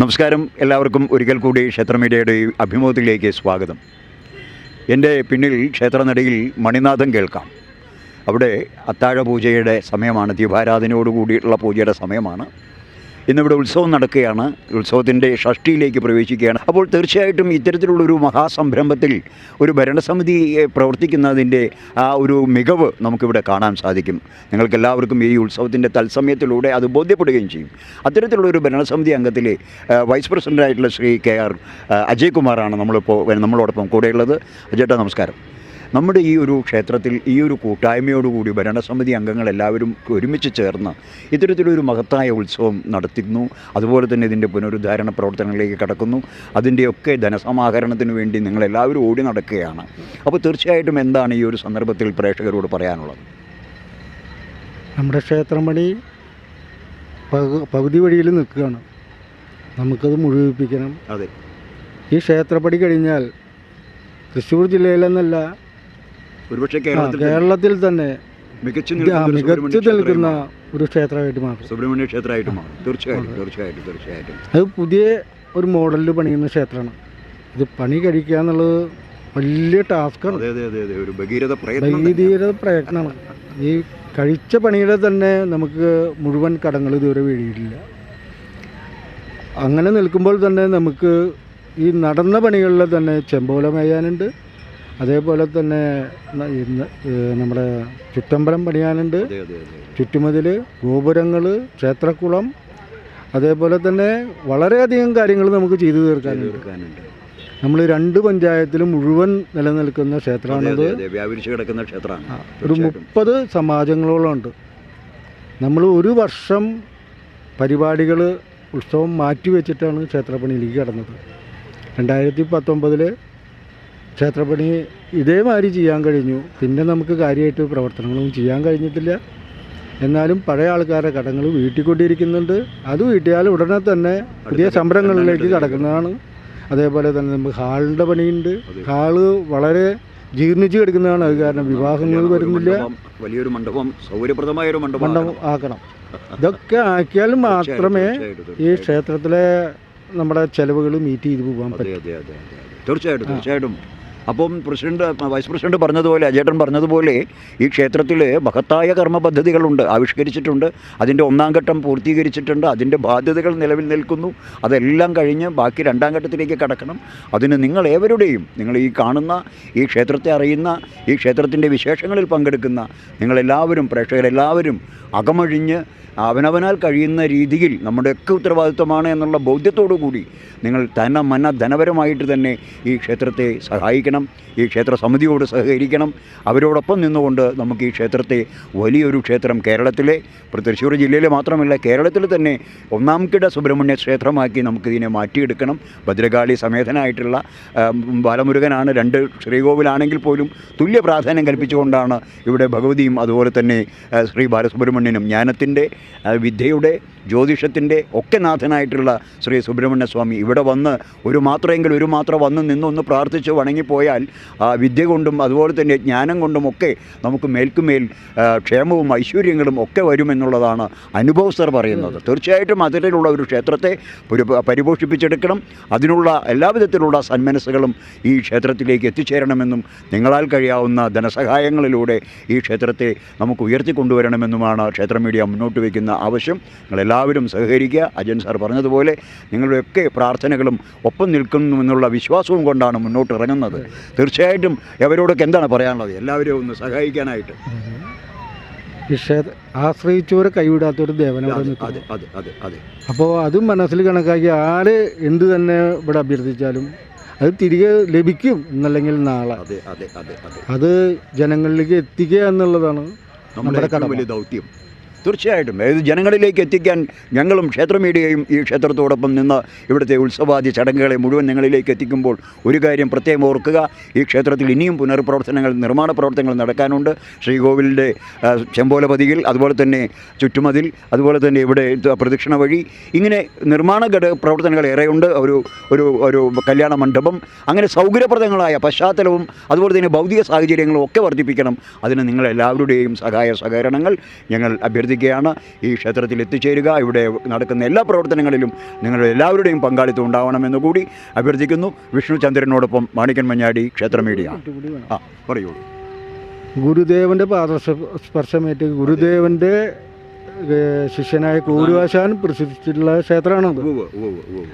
നമസ്കാരം. എല്ലാവർക്കും ഒരിക്കൽ കൂടി ക്ഷേത്രമീഡിയയുടെ അഭിമുഖത്തിലേക്ക് സ്വാഗതം. എന്റെ പിന്നിൽ ക്ഷേത്രനടയിൽ മണിനാഥം കേൾക്കാം. അവിടെ അത്താഴ പൂജയുടെ സമയമാണ് ദീപാരാധനയോടുകൂടിയുള്ള പൂജയുടെ സമയമാണ്. ഇന്നിവിടെ ഉത്സവം നടക്കുകയാണ്. ഉത്സവത്തിന്റെ ഷഷ്ടിയിലേക്ക് പ്രവേശിക്കുകയാണ്. അപ്പോൾ തീർച്ചയായിട്ടും ഇത്തരത്തിലുള്ളൊരു മഹാസംരംഭത്തിൽ ഒരു ഭരണസമിതി പ്രവർത്തിക്കുന്നതിന്റെ ആ ഒരു മികവ് നമുക്കിവിടെ കാണാൻ സാധിക്കും. നിങ്ങൾക്കെല്ലാവർക്കും ഈ ഉത്സവത്തിന്റെ തത്സമയത്തിലൂടെ അത് ബോധ്യപ്പെടുകയും ചെയ്യും. അത്തരത്തിലുള്ളൊരു ഭരണസമിതി അംഗത്തിലെ വൈസ് പ്രസിഡന്റായിട്ടുള്ള ശ്രീ കെ ആർ അജയ്കുമാറാണ് അജയ് കുമാറാണ് നമ്മളിപ്പോൾ നമ്മളോടൊപ്പം കൂടെയുള്ളത്. അജേട്ടാ നമസ്കാരം. നമ്മുടെ ഈ ഒരു ക്ഷേത്രത്തിൽ ഈ ഒരു കൂട്ടായ്മയോടുകൂടി ഭരണസമിതി അംഗങ്ങൾ എല്ലാവരും ഒരുമിച്ച് ചേർന്ന് ഇത്തരത്തിലൊരു മഹത്തായ ഉത്സവം നടത്തുന്നു അതുപോലെ തന്നെ ഇതിന്റെ പുനരുദ്ധാരണ പ്രവർത്തനങ്ങളിലേക്ക് കടക്കുന്നു. അതിന്റെയൊക്കെ ധനസമാഹരണത്തിന് വേണ്ടി നിങ്ങളെല്ലാവരും ഓടി നടക്കുകയാണ്. അപ്പോൾ തീർച്ചയായിട്ടും എന്താണ് ഈ ഒരു സന്ദർഭത്തിൽ പ്രേക്ഷകരോട് പറയാനുള്ളത്? നമ്മുടെ ക്ഷേത്രം പണി പകു- പകുതി വഴിയിൽ നിൽക്കുകയാണ്. നമുക്കത് മുഴുവിപ്പിക്കണം. അതെ. ഈ ക്ഷേത്രപ്പടി കഴിഞ്ഞാൽ തൃശ്ശൂർ ജില്ലയിലെന്നല്ല ഒരുപക്ഷെ കേരളത്തിൽ തന്നെ മികച്ചു നിൽക്കുന്ന ഒരു മികച്ചു സുബ്രഹ്മണ്യ നിൽക്കുന്ന ഒരു ക്ഷേത്രമായിട്ട് മാറും. സുബ്രഹ്മണ്യ ക്ഷേത്രമായിട്ട് മാറും. തീർച്ചയായിട്ടും തീർച്ചയായിട്ടും തീർച്ചയായിട്ടും. അത് പുതിയ ഒരു മോഡലിൽ പണിയുന്ന ക്ഷേത്രമാണ്. ഇത് പണി കഴിക്കുക എന്നുള്ളത് വലിയ ടാസ്ക്കാണ്. ഒരു ഭഗീരഥ പ്രയത്നം. പ്രയത്നമാണ്. ഈ കഴിച്ച പണിയുടെ തന്നെ നമുക്ക് മുഴുവൻ കടങ്ങൾ ഇതുവരെ വീഴിയിട്ടില്ല. അങ്ങനെ നിൽക്കുമ്പോൾ തന്നെ നമുക്ക് ഈ നടന്ന പണികളിൽ തന്നെ ചെമ്പോല മേയാനുണ്ട്. അതേപോലെ തന്നെ ഇന്ന് നമ്മുടെ ചുറ്റമ്പലം പണിയാനുണ്ട്. ചുറ്റുമതിൽ ഗോപുരങ്ങൾ ക്ഷേത്രക്കുളം അതേപോലെ തന്നെ വളരെയധികം കാര്യങ്ങൾ നമുക്ക് ചെയ്തു തീർക്കാനുണ്ട്. നമ്മൾ രണ്ട് പഞ്ചായത്തിലും മുഴുവൻ നിലനിൽക്കുന്ന ക്ഷേത്രമാണത്. കിടക്കുന്ന ക്ഷേത്രമാണ്. ഒരു മുപ്പത് സമാജങ്ങളോളം ഉണ്ട്. നമ്മൾ ഒരു വർഷം പരിപാടികൾ ഉത്സവം മാറ്റി വെച്ചിട്ടാണ് ക്ഷേത്രപ്പണിയിലേക്ക് കടന്നത്. രണ്ടായിരത്തി പത്തൊമ്പതിൽ ക്ഷേത്രപ്പണി ഇതേമാതിരി ചെയ്യാൻ കഴിഞ്ഞു. പിന്നെ നമുക്ക് കാര്യമായിട്ട് പ്രവർത്തനങ്ങളൊന്നും ചെയ്യാൻ കഴിഞ്ഞിട്ടില്ല. എന്നാലും പഴയ ആൾക്കാരുടെ കടങ്ങൾ വീട്ടിക്കൊണ്ടിരിക്കുന്നുണ്ട്. അത് വീട്ടിയാൽ ഉടനെ തന്നെ പുതിയ സംരംഭങ്ങളിലേക്ക് കടക്കുന്നതാണ്. അതേപോലെ തന്നെ നമുക്ക് ഹാളിന്റെ പണിയുണ്ട്. ഹാൾ വളരെ ജീർണിച്ച് കിടക്കുന്നതാണ്. അത് കാരണം വിവാഹങ്ങൾ വരുന്നില്ല. വലിയൊരു മണ്ഡപം സൗകര്യപ്രദമായ ഒരു മണ്ഡപം മണ്ഡപം ആക്കണം. ഇതൊക്കെ ആക്കിയാൽ മാത്രമേ ഈ ക്ഷേത്രത്തിലെ നമ്മുടെ ചെലവുകൾ മീറ്റ് ചെയ്ത് പോകാൻ പറ്റും. തീർച്ചയായിട്ടും തീർച്ചയായിട്ടും. അപ്പം പ്രസിഡന്റ് വൈസ് പ്രസിഡന്റ് പറഞ്ഞതുപോലെ അജേട്ടൻ പറഞ്ഞതുപോലെ ഈ ക്ഷേത്രത്തിൽ മഹത്തായ കർമ്മ പദ്ധതികളുണ്ട് ആവിഷ്കരിച്ചിട്ടുണ്ട്. അതിന്റെ ഒന്നാം ഘട്ടം പൂർത്തീകരിച്ചിട്ടുണ്ട്. അതിന്റെ ബാധ്യതകൾ നിലവിൽ നിൽക്കുന്നു. അതെല്ലാം കഴിഞ്ഞ് ബാക്കി രണ്ടാം ഘട്ടത്തിലേക്ക് കടക്കണം. അതിന് നിങ്ങൾ ഏവരുടെയും നിങ്ങൾ ഈ കാണുന്ന ഈ ക്ഷേത്രത്തെ അറിയുന്ന ഈ ക്ഷേത്രത്തിന്റെ വിശേഷങ്ങളിൽ പങ്കെടുക്കുന്ന നിങ്ങളെല്ലാവരും പ്രേക്ഷകരെല്ലാവരും അകമഴിഞ്ഞ് അവനവനാൽ കഴിയുന്ന രീതിയിൽ നമ്മുടെയൊക്കെ ഉത്തരവാദിത്വമാണ് എന്നുള്ള ബോധ്യത്തോടു കൂടി നിങ്ങൾ തന മന ധനപരമായിട്ട് തന്നെ ഈ ക്ഷേത്രത്തെ സഹായിക്കണം. ഈ ക്ഷേത്ര സമിതിയോട് സഹകരിക്കണം. അവരോടൊപ്പം നിന്നുകൊണ്ട് നമുക്ക് ഈ ക്ഷേത്രത്തെ വലിയൊരു ക്ഷേത്രം കേരളത്തിലെ തൃശ്ശൂർ ജില്ലയിൽ മാത്രമല്ല കേരളത്തിൽ തന്നെ ഒന്നാം കിട സുബ്രഹ്മണ്യ ക്ഷേത്രമാക്കി നമുക്കിതിനെ മാറ്റിയെടുക്കണം. ഭദ്രകാളി സമേതനായിട്ടുള്ള ബാലമുരുകനാണ് രണ്ട് ശ്രീകോവിലാണെങ്കിൽ പോലും തുല്യ പ്രാധാന്യം കൽപ്പിച്ചുകൊണ്ടാണ് ഇവിടെ ഭഗവതിയും അതുപോലെ തന്നെ ശ്രീ ബാലസുബ്രഹ്മണ്യനും ജ്ഞാനത്തിന്റെ വിദ്യയുടെ ജ്യോതിഷത്തിന്റെ ഒക്കെ നാഥനായിട്ടുള്ള ശ്രീ സുബ്രഹ്മണ്യ സ്വാമി ഇവിടെ വന്ന് ഒരു മാത്രമെങ്കിൽ ഒരു മാത്രം വന്ന് നിന്നൊന്ന് പ്രാർത്ഥിച്ച് വണങ്ങിപ്പോയാൽ ആ വിദ്യ കൊണ്ടും അതുപോലെ തന്നെ ജ്ഞാനം കൊണ്ടും ഒക്കെ നമുക്ക് മേൽക്കുമേൽ ക്ഷേമവും ഐശ്വര്യങ്ങളും ഒക്കെ വരുമെന്നുള്ളതാണ് അനുഭവസ്ഥർ പറയുന്നത്. തീർച്ചയായിട്ടും അതിലുള്ള ഒരു ക്ഷേത്രത്തെ പരിപോഷിപ്പിച്ചെടുക്കണം. അതിനുള്ള എല്ലാവിധത്തിലുള്ള സന്മനസ്സുകളും ഈ ക്ഷേത്രത്തിലേക്ക് എത്തിച്ചേരണമെന്നും നിങ്ങളാൽ കഴിയാവുന്ന ധനസഹായങ്ങളിലൂടെ ഈ ക്ഷേത്രത്തെ നമുക്ക് ഉയർത്തിക്കൊണ്ടുവരണമെന്നുമാണ് ക്ഷേത്ര മീഡിയ മുന്നോട്ട് വയ്ക്കുന്ന ആവശ്യം. നിങ്ങളെല്ലാവരും സഹകരിക്കുക. അജൻ സാർ പറഞ്ഞതുപോലെ നിങ്ങളുടെയൊക്കെ പ്രാർത്ഥനകളും ഒപ്പം നിൽക്കുന്നുവെന്നുള്ള വിശ്വാസവും കൊണ്ടാണ് മുന്നോട്ട് ഇറങ്ങുന്നത് തീർച്ചയായിട്ടും അവരോടൊക്കെ എന്താണ് പറയാനുള്ളത്? എല്ലാവരും ഒന്ന് സഹായിക്കാനായിട്ട്. ആശ്രയിച്ചവരെ കൈവിടാത്തൊരു ദേവനവിടെ അതെ അതെ അതെ അതെ അപ്പോൾ അതും മനസ്സിൽ കണക്കാക്കി ആര് എന്ത് തന്നെ ഇവിടെ അഭ്യർത്ഥിച്ചാലും അത് തിരികെ ലഭിക്കും എന്നല്ലെങ്കിൽ നാളെ. അതെ അതെ അതെ അതെ. ജനങ്ങളിലേക്ക് എത്തിക്കുക എന്നുള്ളതാണ് നമ്മുടെ വലിയ ദൗത്യം. തീർച്ചയായിട്ടും. ഏത് ജനങ്ങളിലേക്ക് എത്തിക്കാൻ ഞങ്ങളും ക്ഷേത്ര മീഡിയയും ഈ ക്ഷേത്രത്തോടൊപ്പം നിന്ന് ഇവിടുത്തെ ഉത്സവാദി ചടങ്ങുകളെ മുഴുവൻ ഞങ്ങളിലേക്ക് എത്തിക്കുമ്പോൾ ഒരു കാര്യം പ്രത്യേകം ഓർക്കുക. ഈ ക്ഷേത്രത്തിൽ ഇനിയും പുനർപ്രവർത്തനങ്ങൾ നിർമ്മാണ പ്രവർത്തനങ്ങൾ നടക്കാനുണ്ട്. ശ്രീകോവിലിന്റെ ചെമ്പോലപതിയിൽ അതുപോലെ തന്നെ ചുറ്റുമതിൽ അതുപോലെ തന്നെ ഇവിടെ പ്രദക്ഷിണ വഴി. ഇങ്ങനെ നിർമ്മാണ ഘടക പ്രവർത്തനങ്ങൾ ഏറെയുണ്ട്. ഒരു ഒരു ഒരു കല്യാണ മണ്ഡപം. അങ്ങനെ സൗകര്യപ്രദങ്ങളായ പശ്ചാത്തലവും അതുപോലെ തന്നെ ഭൗതിക സാഹചര്യങ്ങളും ഒക്കെ വർദ്ധിപ്പിക്കണം. അതിന് നിങ്ങളെല്ലാവരുടെയും സഹായ സഹകരണങ്ങൾ ഞങ്ങൾ അഭ്യർത്ഥിക്കുന്നു. അഭ്യർത്ഥിക്കുകയാണ് ഈ ക്ഷേത്രത്തിൽ എത്തിച്ചേരുക. ഇവിടെ നടക്കുന്ന എല്ലാ പ്രവർത്തനങ്ങളിലും നിങ്ങളുടെ എല്ലാവരുടെയും പങ്കാളിത്തം ഉണ്ടാവണമെന്ന് കൂടി അഭ്യർത്ഥിക്കുന്നു. വിഷ്ണു ചന്ദ്രനോടൊപ്പം മാണിക്കൻ മഞ്ഞാടി ക്ഷേത്ര മീഡിയ. ആ പറയുള്ളൂ ഗുരുദേവന്റെ പാദസ്പർശമേറ്റ് ഗുരുദേവന്റെ ശിഷ്യനായ കൂടുവാശാൻ പ്രസിദ്ധിച്ചിട്ടുള്ള ക്ഷേത്രമാണത്.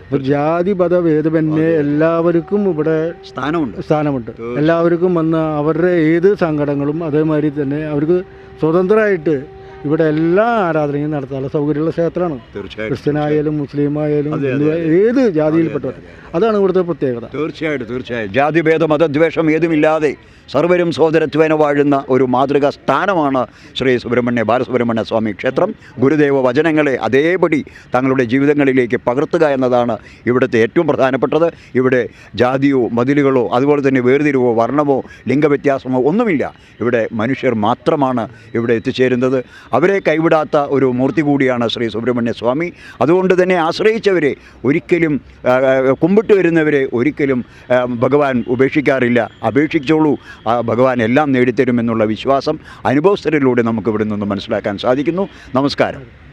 അപ്പോൾ ജാതി പദ ഭേദമന്യേ എല്ലാവർക്കും ഇവിടെ സ്ഥാനമുണ്ട്. സ്ഥാനമുണ്ട്. എല്ലാവർക്കും വന്ന് അവരുടെ ഏത് സങ്കടങ്ങളും അതേമാതിരി തന്നെ അവർക്ക് സ്വതന്ത്രമായിട്ട് ഇവിടെ എല്ലാ ആരാധനയും നടത്താനുള്ള സൗകര്യമുള്ള ക്ഷേത്രമാണ്. ക്രിസ്ത്യനായാലും മുസ്ലിം ആയാലും ഏത് ജാതിയിൽപ്പെട്ടവർ അതാണ് ഇവിടുത്തെ പ്രത്യേകത. തീർച്ചയായിട്ടും തീർച്ചയായും ജാതിഭേദ മതദ്വേഷം ഏതുമില്ലാതെ സർവരും സോദരത്വേന വാഴുന്ന ഒരു മാതൃകാ സ്ഥാനമാണ് ശ്രീ സുബ്രഹ്മണ്യ ബാലസുബ്രഹ്മണ്യ സ്വാമി ക്ഷേത്രം. ഗുരുദേവ വചനങ്ങളെ അതേപടി തങ്ങളുടെ ജീവിതങ്ങളിലേക്ക് പകർത്തുക എന്നതാണ് ഇവിടുത്തെ ഏറ്റവും പ്രധാനപ്പെട്ടത്. ഇവിടെ ജാതിയോ മതിലുകളോ അതുപോലെ തന്നെ വേർതിരിവോ വർണമോ ലിംഗവ്യത്യാസമോ ഒന്നുമില്ല. ഇവിടെ മനുഷ്യർ മാത്രമാണ് ഇവിടെ എത്തിച്ചേരുന്നത്. അവരെ കൈവിടാത്ത ഒരു മൂർത്തി കൂടിയാണ് ശ്രീ സുബ്രഹ്മണ്യ സ്വാമി. അതുകൊണ്ട് തന്നെ ആശ്രയിച്ചവരെ ഒരിക്കലും കുമ്പിട്ട് വരുന്നവരെ ഒരിക്കലും ഭഗവാൻ ഉപേക്ഷിക്കാറില്ല. അപേക്ഷിച്ചോളൂ. ഭഗവാൻ എല്ലാം നേടിത്തരുമെന്നുള്ള വിശ്വാസം അനുഭവസ്ഥരിലൂടെ നമുക്ക് ഇവിടെ നിന്ന് മനസ്സിലാക്കാൻ സാധിക്കുന്നു. നമസ്കാരം.